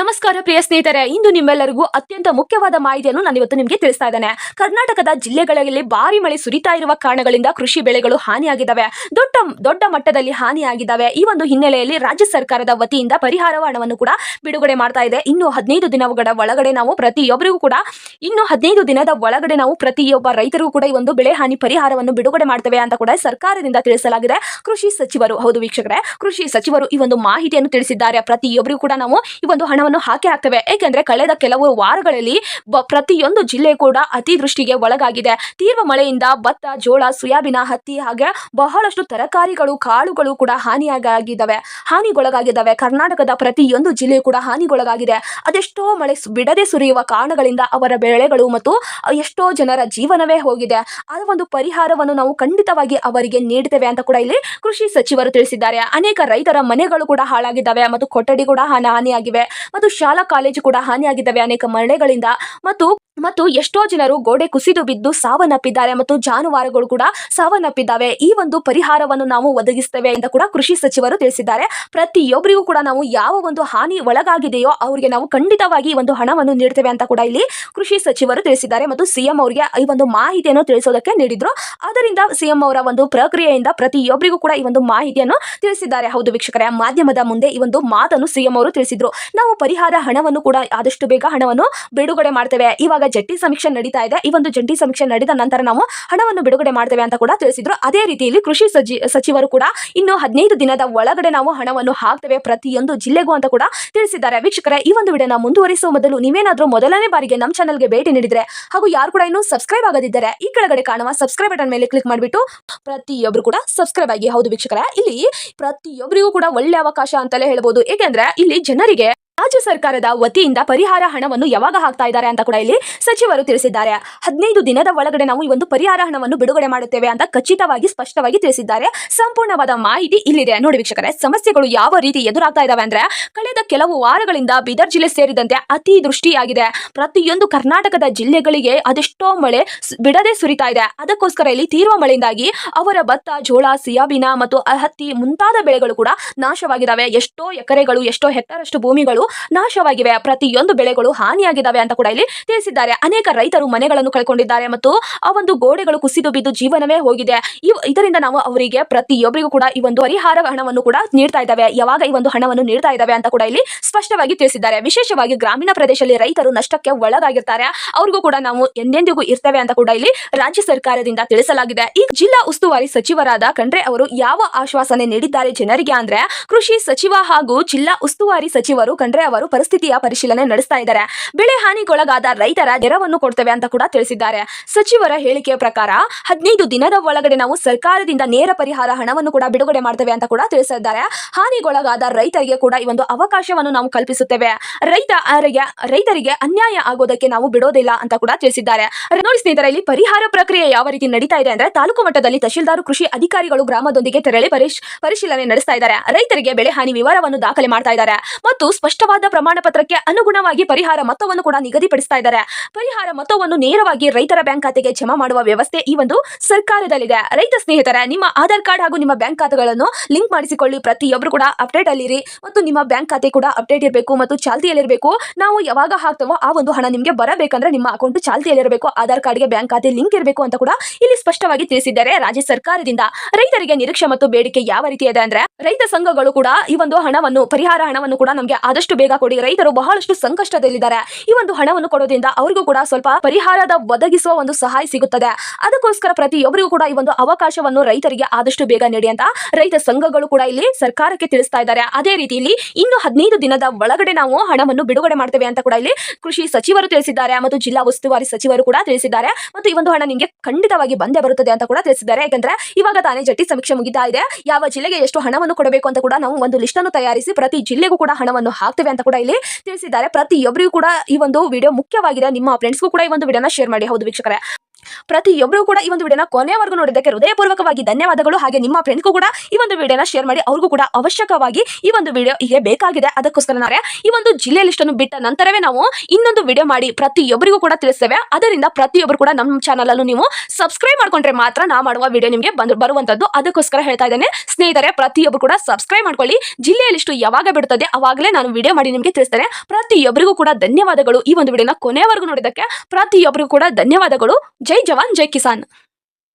ನಮಸ್ಕಾರ ಪ್ರಿಯ ಸ್ನೇಹಿತರೆ, ಇಂದು ನಿಮ್ಮೆಲ್ಲರಿಗೂ ಅತ್ಯಂತ ಮುಖ್ಯವಾದ ಮಾಹಿತಿಯನ್ನು ನಾನು ಇವತ್ತು ನಿಮಗೆ ತಿಳಿಸ್ತಾ ಇದ್ದೇನೆ. ಕರ್ನಾಟಕದ ಜಿಲ್ಲೆಗಳಲ್ಲಿ ಭಾರಿ ಮಳೆ ಸುರಿತಾ ಇರುವ ಕಾರಣಗಳಿಂದ ಕೃಷಿ ಬೆಳೆಗಳು ಹಾನಿಯಾಗಿದ್ದಾವೆ. ದೊಡ್ಡ ದೊಡ್ಡ ಮಟ್ಟದಲ್ಲಿ ಹಾನಿಯಾಗಿದ್ದಾವೆ. ಈ ಒಂದು ಹಿನ್ನೆಲೆಯಲ್ಲಿ ರಾಜ್ಯ ಸರ್ಕಾರದ ವತಿಯಿಂದ ಪರಿಹಾರ ಹಣವನ್ನು ಕೂಡ ಬಿಡುಗಡೆ ಮಾಡ್ತಾ ಇದೆ. ಇನ್ನು ಹದಿನೈದು ದಿನಗಳ ಒಳಗಡೆ ನಾವು ಪ್ರತಿಯೊಬ್ಬರಿಗೂ ಕೂಡ, ಇನ್ನು ಹದಿನೈದು ದಿನದ ಒಳಗಡೆ ನಾವು ಪ್ರತಿಯೊಬ್ಬ ರೈತರಿಗೂ ಕೂಡ ಈ ಒಂದು ಬೆಳೆ ಹಾನಿ ಪರಿಹಾರವನ್ನು ಬಿಡುಗಡೆ ಮಾಡ್ತೇವೆ ಅಂತ ಕೂಡ ಸರ್ಕಾರದಿಂದ ತಿಳಿಸಲಾಗಿದೆ. ಕೃಷಿ ಸಚಿವರು, ಹೌದು ವೀಕ್ಷಕರೇ, ಕೃಷಿ ಸಚಿವರು ಈ ಒಂದು ಮಾಹಿತಿಯನ್ನು ತಿಳಿಸಿದ್ದಾರೆ. ಪ್ರತಿಯೊಬ್ಬರಿಗೂ ಕೂಡ ನಾವು ಈ ಒಂದು ಹಣವನ್ನು ಹಾಕಿ ಹಾಕ್ತವೆ. ಏಕೆಂದ್ರೆ ಕಳೆದ ಕೆಲವು ವಾರಗಳಲ್ಲಿ ಪ್ರತಿಯೊಂದು ಜಿಲ್ಲೆ ಕೂಡ ಅತಿವೃಷ್ಟಿಗೆ ಒಳಗಾಗಿದೆ. ತೀವ್ರ ಮಳೆಯಿಂದ ಭತ್ತ, ಜೋಳ, ಸೋಯಾಬಿನ, ಹತ್ತಿ ಹಾಗೆ ಬಹಳಷ್ಟು ತರಕಾರಿಗಳು, ಕಾಳುಗಳು ಕೂಡ ಹಾನಿಯಾಗಿದ್ದಾವೆ. ಹಾನಿಗೊಳಗಾಗಿದ್ದಾವೆ. ಕರ್ನಾಟಕದ ಪ್ರತಿಯೊಂದು ಜಿಲ್ಲೆ ಕೂಡ ಹಾನಿಗೊಳಗಾಗಿದೆ. ಅದೆಷ್ಟೋ ಮಳೆ ಬಿಡದೆ ಸುರಿಯುವ ಕಾರಣಗಳಿಂದ ಅವರ ಬೆಳೆಗಳು ಮತ್ತು ಎಷ್ಟೋ ಜನರ ಜೀವನವೇ ಹೋಗಿದೆ. ಆ ಒಂದು ಪರಿಹಾರವನ್ನು ನಾವು ಖಂಡಿತವಾಗಿ ಅವರಿಗೆ ನೀಡುತ್ತೇವೆ ಅಂತ ಕೂಡ ಇಲ್ಲಿ ಕೃಷಿ ಸಚಿವರು ತಿಳಿಸಿದ್ದಾರೆ. ಅನೇಕ ರೈತರ ಮನೆಗಳು ಕೂಡ ಹಾಳಾಗಿದ್ದಾವೆ ಮತ್ತು ಕೊಠಡಿ ಕೂಡ ಹಾನಿ, ಹಾನಿಯಾಗಿವೆ. ಮತ್ತು ಶಾಲಾ ಕಾಲೇಜು ಕೂಡ ಹಾನಿಯಾಗಿದ್ದಾವೆ ಅನೇಕ ಮರಳೆಗಳಿಂದ ಮತ್ತು ಮತ್ತು ಎಷ್ಟೋ ಜನರು ಗೋಡೆ ಕುಸಿದು ಬಿದ್ದು ಸಾವನ್ನಪ್ಪಿದ್ದಾರೆ ಮತ್ತು ಜಾನುವಾರುಗಳು ಕೂಡ ಸಾವನ್ನಪ್ಪಿದ್ದಾವೆ. ಈ ಒಂದು ಪರಿಹಾರವನ್ನು ನಾವು ಒದಗಿಸ್ತೇವೆ ಅಂತ ಕೂಡ ಕೃಷಿ ಸಚಿವರು ತಿಳಿಸಿದ್ದಾರೆ. ಪ್ರತಿಯೊಬ್ಬರಿಗೂ ಕೂಡ ನಾವು ಯಾವ ಒಂದು ಹಾನಿ ಒಳಗಾಗಿದೆಯೋ ಅವರಿಗೆ ನಾವು ಖಂಡಿತವಾಗಿ ಒಂದು ಹಣವನ್ನು ನೀಡ್ತೇವೆ ಅಂತ ಕೂಡ ಇಲ್ಲಿ ಕೃಷಿ ಸಚಿವರು ತಿಳಿಸಿದ್ದಾರೆ ಮತ್ತು ಸಿಎಂ ಅವರಿಗೆ ಈ ಒಂದು ಮಾಹಿತಿಯನ್ನು ತಿಳಿಸೋದಕ್ಕೆ ನೀಡಿದ್ರು. ಅದರಿಂದ ಸಿಎಂ ಅವರ ಒಂದು ಪ್ರಕ್ರಿಯೆಯಿಂದ ಪ್ರತಿಯೊಬ್ಬರಿಗೂ ಕೂಡ ಈ ಒಂದು ಮಾಹಿತಿಯನ್ನು ತಿಳಿಸಿದ್ದಾರೆ. ಹೌದು ವೀಕ್ಷಕರೇ, ಮಾಧ್ಯಮದ ಮುಂದೆ ಈ ಒಂದು ಮಾತನ್ನು ಸಿಎಂ ಅವರು ತಿಳಿಸಿದ್ರು. ನಾವು ಪರಿಹಾರ ಹಣವನ್ನು ಕೂಡ ಆದಷ್ಟು ಬೇಗ ಹಣವನ್ನು ಬಿಡುಗಡೆ ಮಾಡ್ತೇವೆ. ಇವಾಗ ಜಂಟಿ ಸಮೀಕ್ಷೆ ನಡೀತಾ ಇದೆ. ಈ ಒಂದು ಜಂಟಿ ಸಮೀಕ್ಷೆ ನಡೆದ ನಂತರ ನಾವು ಹಣವನ್ನು ಬಿಡುಗಡೆ ಮಾಡ್ತೇವೆ ಅಂತ ಕೂಡ ತಿಳಿಸಿದ್ರು. ಅದೇ ರೀತಿಯಲ್ಲಿ ಕೃಷಿ ಸಚಿವರು ಕೂಡ ಇನ್ನು ಹದಿನೈದು ದಿನದ ಒಳಗಡೆ ನಾವು ಹಣವನ್ನು ಹಾಕ್ತೇವೆ ಪ್ರತಿಯೊಂದು ಜಿಲ್ಲೆಗೂ ಅಂತ ಕೂಡ ತಿಳಿಸಿದ್ದಾರೆ. ವೀಕ್ಷಕರೇ, ಈ ಒಂದು ವಿಡಿಯೋನ ಮುಂದುವರಿಸುವ ಮೊದಲು ನೀವೇನಾದರೂ ಮೊದಲನೇ ಬಾರಿಗೆ ನಮ್ಮ ಚಾನಲ್ಗೆ ಭೇಟಿ ನೀಡಿದ್ರೆ ಹಾಗೂ ಯಾರು ಕೂಡ ಇನ್ನೂ ಸಬ್ಸ್ಕ್ರೈಬ್ ಆಗದಿದ್ದರೆ ಈ ಕೆಳಗಡೆ ಕಾಣುವ ಸಬ್ಸ್ಕ್ರೈಬ್ ಬಟನ್ ಮೇಲೆ ಕ್ಲಿಕ್ ಮಾಡಿಬಿಟ್ಟು ಪ್ರತಿಯೊಬ್ಬರು ಕೂಡ ಸಬ್ಸ್ಕ್ರೈಬ್ ಆಗಿ. ಹೌದು ವೀಕ್ಷಕರೇ, ಇಲ್ಲಿ ಪ್ರತಿಯೊಬ್ಬರಿಗೂ ಕೂಡ ಒಳ್ಳೆ ಅವಕಾಶ ಅಂತಲೇ ಹೇಳ್ಬೋದು. ಏಕೆಂದ್ರೆ ಇಲ್ಲಿ ಜನರಿಗೆ ರಾಜ್ಯ ಸರ್ಕಾರದ ವತಿಯಿಂದ ಪರಿಹಾರ ಹಣವನ್ನು ಯಾವಾಗ ಹಾಕ್ತಾ ಇದ್ದಾರೆ ಅಂತ ಕೂಡ ಇಲ್ಲಿ ಸಚಿವರು ತಿಳಿಸಿದ್ದಾರೆ. ಹದಿನೈದು ದಿನದ ಒಳಗಡೆ ನಾವು ಈ ಒಂದು ಪರಿಹಾರ ಹಣವನ್ನು ಬಿಡುಗಡೆ ಮಾಡುತ್ತೇವೆ ಅಂತ ಖಚಿತವಾಗಿ, ಸ್ಪಷ್ಟವಾಗಿ ತಿಳಿಸಿದ್ದಾರೆ. ಸಂಪೂರ್ಣವಾದ ಮಾಹಿತಿ ಇಲ್ಲಿದೆ. ನೋಡಿ ವೀಕ್ಷಕರೇ, ಸಮಸ್ಯೆಗಳು ಯಾವ ರೀತಿ ಎದುರಾಗ್ತಾ ಇದಾವೆ ಅಂದ್ರೆ, ಕಳೆದ ಕೆಲವು ವಾರಗಳಿಂದ ಬೀದರ್ ಜಿಲ್ಲೆ ಸೇರಿದಂತೆ ಅತಿ ದೃಷ್ಟಿಯಾಗಿದೆ. ಪ್ರತಿಯೊಂದು ಕರ್ನಾಟಕದ ಜಿಲ್ಲೆಗಳಿಗೆ ಅದೆಷ್ಟೋ ಮಳೆ ಬಿಡದೆ ಸುರಿತಾ ಇದೆ. ಅದಕ್ಕೋಸ್ಕರ ಇಲ್ಲಿ ತೀವ್ರ ಮಳೆಯಿಂದಾಗಿ ಅವರ ಭತ್ತ, ಜೋಳ, ಸಿಯಾಬಿನ ಮತ್ತು ಹತ್ತಿ ಮುಂತಾದ ಬೆಳೆಗಳು ಕೂಡ ನಾಶವಾಗಿದ್ದಾವೆ ಎಷ್ಟೋ ಎಕರೆಗಳು, ಎಷ್ಟೋ ಹೆಕ್ಟರ್ ಅಷ್ಟು ಭೂಮಿಗಳು ನಾಶವಾಗಿವೆ. ಪ್ರತಿಯೊಂದು ಬೆಳೆಗಳು ಹಾನಿಯಾಗಿದ್ದಾವೆ ಅಂತ ಕೂಡ ಇಲ್ಲಿ ತಿಳಿಸಿದ್ದಾರೆ. ಅನೇಕ ರೈತರು ಮನೆಗಳನ್ನು ಕಳ್ಕೊಂಡಿದ್ದಾರೆ ಮತ್ತು ಆ ಒಂದು ಗೋಡೆಗಳು ಕುಸಿದು ಬಿದ್ದು ಜೀವನವೇ ಹೋಗಿದೆ. ಇದರಿಂದ ನಾವು ಅವರಿಗೆ ಪ್ರತಿಯೊಬ್ಬರಿಗೂ ಕೂಡ ಈ ಒಂದು ಪರಿಹಾರ ಹಣವನ್ನು ಕೂಡ ನೀಡ್ತಾ ಇದ್ದಾವೆ. ಯಾವಾಗ ಈ ಒಂದು ಹಣವನ್ನು ನೀಡ್ತಾ ಇದ್ದಾವೆ ಅಂತ ಕೂಡ ಇಲ್ಲಿ ಸ್ಪಷ್ಟವಾಗಿ ತಿಳಿಸಿದ್ದಾರೆ. ವಿಶೇಷವಾಗಿ ಗ್ರಾಮೀಣ ಪ್ರದೇಶದಲ್ಲಿ ರೈತರು ನಷ್ಟಕ್ಕೆ ಒಳಗಾಗಿರ್ತಾರೆ. ಅವ್ರಿಗೂ ಕೂಡ ನಾವು ಎಂದೆಂದಿಗೂ ಇರ್ತೇವೆ ಅಂತ ಕೂಡ ಇಲ್ಲಿ ರಾಜ್ಯ ಸರ್ಕಾರದಿಂದ ತಿಳಿಸಲಾಗಿದೆ. ಈ ಜಿಲ್ಲಾ ಉಸ್ತುವಾರಿ ಸಚಿವರಾದ ಖಂಡ್ರೆ ಅವರು ಯಾವ ಆಶ್ವಾಸನೆ ನೀಡಿದ್ದಾರೆ ಜನರಿಗೆ ಅಂದ್ರೆ ಕೃಷಿ ಸಚಿವ ಹಾಗೂ ಜಿಲ್ಲಾ ಉಸ್ತುವಾರಿ ಸಚಿವರು ಖಂಡ್ರೆ ಅವರು ಪರಿಸ್ಥಿತಿಯ ಪರಿಶೀಲನೆ ನಡೆಸ್ತಾ ಇದ್ದಾರೆ. ಬೆಳೆ ಹಾನಿಗೊಳಗಾದ ರೈತರ ನೆರವನ್ನು ಕೊಡ್ತೇವೆ ಅಂತ ಕೂಡ ತಿಳಿಸಿದ್ದಾರೆ. ಸಚಿವರ ಹೇಳಿಕೆಯ ಪ್ರಕಾರ ಹದಿನೈದು ದಿನದ ಒಳಗಡೆ ನಾವು ಸರ್ಕಾರದಿಂದ ನೇರ ಪರಿಹಾರ ಹಣವನ್ನು ಕೂಡ ಬಿಡುಗಡೆ ಮಾಡ್ತೇವೆ ಅಂತ ಕೂಡ ತಿಳಿಸಿದ್ದಾರೆ. ಹಾನಿಗೊಳಗಾದ ರೈತರಿಗೆ ಕೂಡ ಈ ಒಂದು ಅವಕಾಶವನ್ನು ನಾವು ಕಲ್ಪಿಸುತ್ತೇವೆ. ರೈತ ರೈತರಿಗೆ ಅನ್ಯಾಯ ಆಗೋದಕ್ಕೆ ನಾವು ಬಿಡೋದಿಲ್ಲ ಅಂತ ಕೂಡ ತಿಳಿಸಿದ್ದಾರೆ. ನೋಡಿ ಸ್ನೇಹಿತರೆ, ಇಲ್ಲಿ ಪರಿಹಾರ ಪ್ರಕ್ರಿಯೆ ಯಾವ ರೀತಿ ನಡೀತಾ ಇದೆ ಅಂದ್ರೆ ತಾಲೂಕು ಮಟ್ಟದಲ್ಲಿ ತಹಶೀಲ್ದಾರ್, ಕೃಷಿ ಅಧಿಕಾರಿಗಳು ಗ್ರಾಮದೊಂದಿಗೆ ತೆರಳಿ ಪರಿಶ್, ಪರಿಶೀಲನೆ ನಡೆಸ್ತಾ ಇದ್ದಾರೆ. ರೈತರಿಗೆ ಬೆಳೆ ಹಾನಿ ವಿವರವನ್ನು ದಾಖಲೆ ಮಾಡ್ತಾ ಇದ್ದಾರೆ. ಮತ್ತು ಸ್ಪಷ್ಟವಾದ ಪ್ರಮಾಣ ಪತ್ರಕ್ಕೆ ಅನುಗುಣವಾಗಿ ಪರಿಹಾರ ಮೊತ್ತವನ್ನು ಕೂಡ ನಿಗದಿಪಡಿಸ್ತಾ ಇದ್ದಾರೆ. ಪರಿಹಾರ ಮೊತ್ತವನ್ನು ನೇರವಾಗಿ ರೈತರ ಬ್ಯಾಂಕ್ ಖಾತೆಗೆ ಜಮಾ ಮಾಡುವ ವ್ಯವಸ್ಥೆ ಈ ಒಂದು ಸರ್ಕಾರದಲ್ಲಿದೆ. ರೈತ ಸ್ನೇಹಿತರೆ, ನಿಮ್ಮ ಆಧಾರ್ ಕಾರ್ಡ್ ಹಾಗೂ ನಿಮ್ಮ ಬ್ಯಾಂಕ್ ಖಾತೆಗಳನ್ನು ಲಿಂಕ್ ಮಾಡಿಸಿಕೊಳ್ಳಿ. ಪ್ರತಿಯೊಬ್ಬರು ಕೂಡ ಅಪ್ಡೇಟ್ ಅಲ್ಲಿರಿ ಮತ್ತು ನಿಮ್ಮ ಬ್ಯಾಂಕ್ ಖಾತೆ ಕೂಡ ಅಪ್ಡೇಟ್ ಇರಬೇಕು ಮತ್ತು ಚಾಲ್ತಿಯಲ್ಲಿರಬೇಕು. ನಾವು ಯಾವಾಗ ಹಾಕ್ತೇವೋ ಆ ಒಂದು ಹಣ ನಿಮಗೆ ಬರಬೇಕಂದ್ರೆ ನಿಮ್ಮ ಅಕೌಂಟ್ ಚಾಲ್ತಿಯಲ್ಲಿರಬೇಕು. ಆಧಾರ್ ಕಾರ್ಡ್ಗೆ ಬ್ಯಾಂಕ್ ಖಾತೆ ಲಿಂಕ್ ಇರಬೇಕು ಅಂತ ಕೂಡ ಇಲ್ಲಿ ಸ್ಪಷ್ಟವಾಗಿ ತಿಳಿಸಿದ್ದಾರೆ ರಾಜ್ಯ ಸರ್ಕಾರದಿಂದ. ರೈತರಿಗೆ ನಿರೀಕ್ಷೆ ಮತ್ತು ಬೇಡಿಕೆ ಯಾವ ರೀತಿ ಇದೆ ಅಂದ್ರೆ ರೈತ ಸಂಘಗಳು ಕೂಡ ಈ ಒಂದು ಹಣವನ್ನು, ಪರಿಹಾರ ಹಣವನ್ನು ಕೂಡ ನಮಗೆ ಆದಷ್ಟು ಬೇಗ ಕೊಡಿ. ರೈತರು ಬಹಳಷ್ಟು ಸಂಕಷ್ಟದಲ್ಲಿದ್ದಾರೆ. ಈ ಒಂದು ಹಣವನ್ನು ಕೊಡೋದ್ರಿಂದ ಅವರಿಗೂ ಕೂಡ ಸ್ವಲ್ಪ ಪರಿಹಾರದ ಒದಗಿಸುವ ಒಂದು ಸಹಾಯ ಸಿಗುತ್ತದೆ. ಅದಕ್ಕೋಸ್ಕರ ಪ್ರತಿಯೊಬ್ಬರಿಗೂ ಕೂಡ ಈ ಒಂದು ಅವಕಾಶವನ್ನು ರೈತರಿಗೆ ಆದಷ್ಟು ಬೇಗ ನೀಡಿ ಅಂತ ರೈತ ಸಂಘಗಳು ಕೂಡ ಇಲ್ಲಿ ಸರ್ಕಾರಕ್ಕೆ ತಿಳಿಸ್ತಾ ಇದ್ದಾರೆ. ಅದೇ ರೀತಿ ಇಲ್ಲಿ ಇನ್ನು ಹದಿನೈದು ದಿನದ ಒಳಗಡೆ ನಾವು ಹಣವನ್ನು ಬಿಡುಗಡೆ ಮಾಡ್ತೇವೆ ಅಂತ ಕೂಡ ಇಲ್ಲಿ ಕೃಷಿ ಸಚಿವರು ತಿಳಿಸಿದ್ದಾರೆ ಮತ್ತು ಜಿಲ್ಲಾ ಉಸ್ತುವಾರಿ ಸಚಿವರು ಕೂಡ ತಿಳಿಸಿದ್ದಾರೆ. ಮತ್ತು ಈ ಒಂದು ಹಣ ನಿಮಗೆ ಖಂಡಿತವಾಗಿ ಬಂದೇ ಬರುತ್ತದೆ ಅಂತ ಕೂಡ ತಿಳಿಸಿದ್ದಾರೆ. ಯಾಕಂದ್ರೆ ಇವಾಗ ತಾನೇ ಜಟ್ಟಿ ಸಮೀಕ್ಷೆ ಮುಗಿತಾ ಇದೆ. ಯಾವ ಜಿಲ್ಲೆಗೆ ಎಷ್ಟು ಹಣವನ್ನು ಕೊಡಬೇಕು ಅಂತ ಕೂಡ ನಾವು ಒಂದು ಲಿಸ್ಟ್ ಅನ್ನು ತಯಾರಿಸಿ ಪ್ರತಿ ಜಿಲ್ಲೆಗೂ ಕೂಡ ಹಣವನ್ನು ಹಾಕ್ತೇವೆ ಅಂತ ಕೂಡ ಇಲ್ಲಿ ತಿಳಿಸಿದ್ದಾರೆ. ಪ್ರತಿಯೊಬ್ಬರಿಗೂ ಕೂಡ ಈ ಒಂದು ವಿಡಿಯೋ ಮುಖ್ಯವಾಗಿದೆ ನಿಮ್ಮ ಫ್ರೆಂಡ್ಸ್ಗೂ ಕೂಡ ಈ ಒಂದು ವಿಡಿಯೋನ ಶೇರ್ ಮಾಡಿ. ಹೌದು ವೀಕ್ಷಕರೇ. ಪ್ರತಿಯೊಬ್ಬರು ಕೂಡ ಈ ಒಂದು ವಿಡಿಯೋನ ಕೊನೆವರೆಗೂ ನೋಡಿದ್ದಕ್ಕೆ ಹೃದಯಪೂರ್ವಕವಾಗಿ ಧನ್ಯವಾದಗಳು. ಹಾಗೆ ನಿಮ್ಮ ಫ್ರೆಂಡ್ಗೂ ಕೂಡ ಈ ಒಂದು ವಿಡಿಯೋನ ಶೇರ್ ಮಾಡಿ ಅವ್ರಿಗೂ ಕೂಡ ಅವಶ್ಯಕವಾಗಿ ಈ ಒಂದು ವಿಡಿಯೋ ಹೀಗೆ ಬೇಕಾಗಿದೆ. ಅದಕ್ಕೋಸ್ಕರ ನಾವೇ ಈ ಒಂದು ಜಿಲ್ಲೆ ಲಿಸ್ಟ್ ಅನ್ನು ಬಿಟ್ಟ ನಂತರವೇ ನಾವು ಇನ್ನೊಂದು ವಿಡಿಯೋ ಮಾಡಿ ಪ್ರತಿಯೊಬ್ಬರಿಗೂ ಕೂಡ ತಿಳಿಸ್ತೇವೆ. ಅದರಿಂದ ಪ್ರತಿಯೊಬ್ಬರು ಕೂಡ ನಮ್ಮ ಚಾನಲ್ ಅಲ್ಲೂ ನೀವು ಸಬ್ಸ್ಕ್ರೈಬ್ ಮಾಡ್ಕೊಂಡ್ರೆ ಮಾತ್ರ ನಾ ಮಾಡುವ ವಿಡಿಯೋ ನಿಮಗೆ ಬಂದು ಬರುವಂತದ್ದು. ಅದಕ್ಕೋಸ್ಕರ ಹೇಳ್ತಾ ಇದ್ದೇನೆ, ಸ್ನೇಹಿತರೆ ಪ್ರತಿಯೊಬ್ಬರು ಕೂಡ ಸಬ್ಸ್ಕ್ರೈಬ್ ಮಾಡ್ಕೊಳ್ಳಿ. ಜಿಲ್ಲೆಯ ಲಿಸ್ಟು ಯಾವಾಗ ಬಿಡುತ್ತದೆ ಅವಾಗಲೇ ನಾನು ವಿಡಿಯೋ ಮಾಡಿ ನಿಮಗೆ ತಿಳಿಸ್ತೇನೆ. ಪ್ರತಿಯೊಬ್ಬರಿಗೂ ಕೂಡ ಧನ್ಯವಾದಗಳು ಈ ಒಂದು ವಿಡಿಯೋನ ಕೊನೆಯವರೆಗೂ ನೋಡಿದ್ದಕ್ಕೆ. ಪ್ರತಿಯೊಬ್ಬರಿಗೂ ಕೂಡ ಧನ್ಯವಾದಗಳು. ಜೈ जवान जय किसान।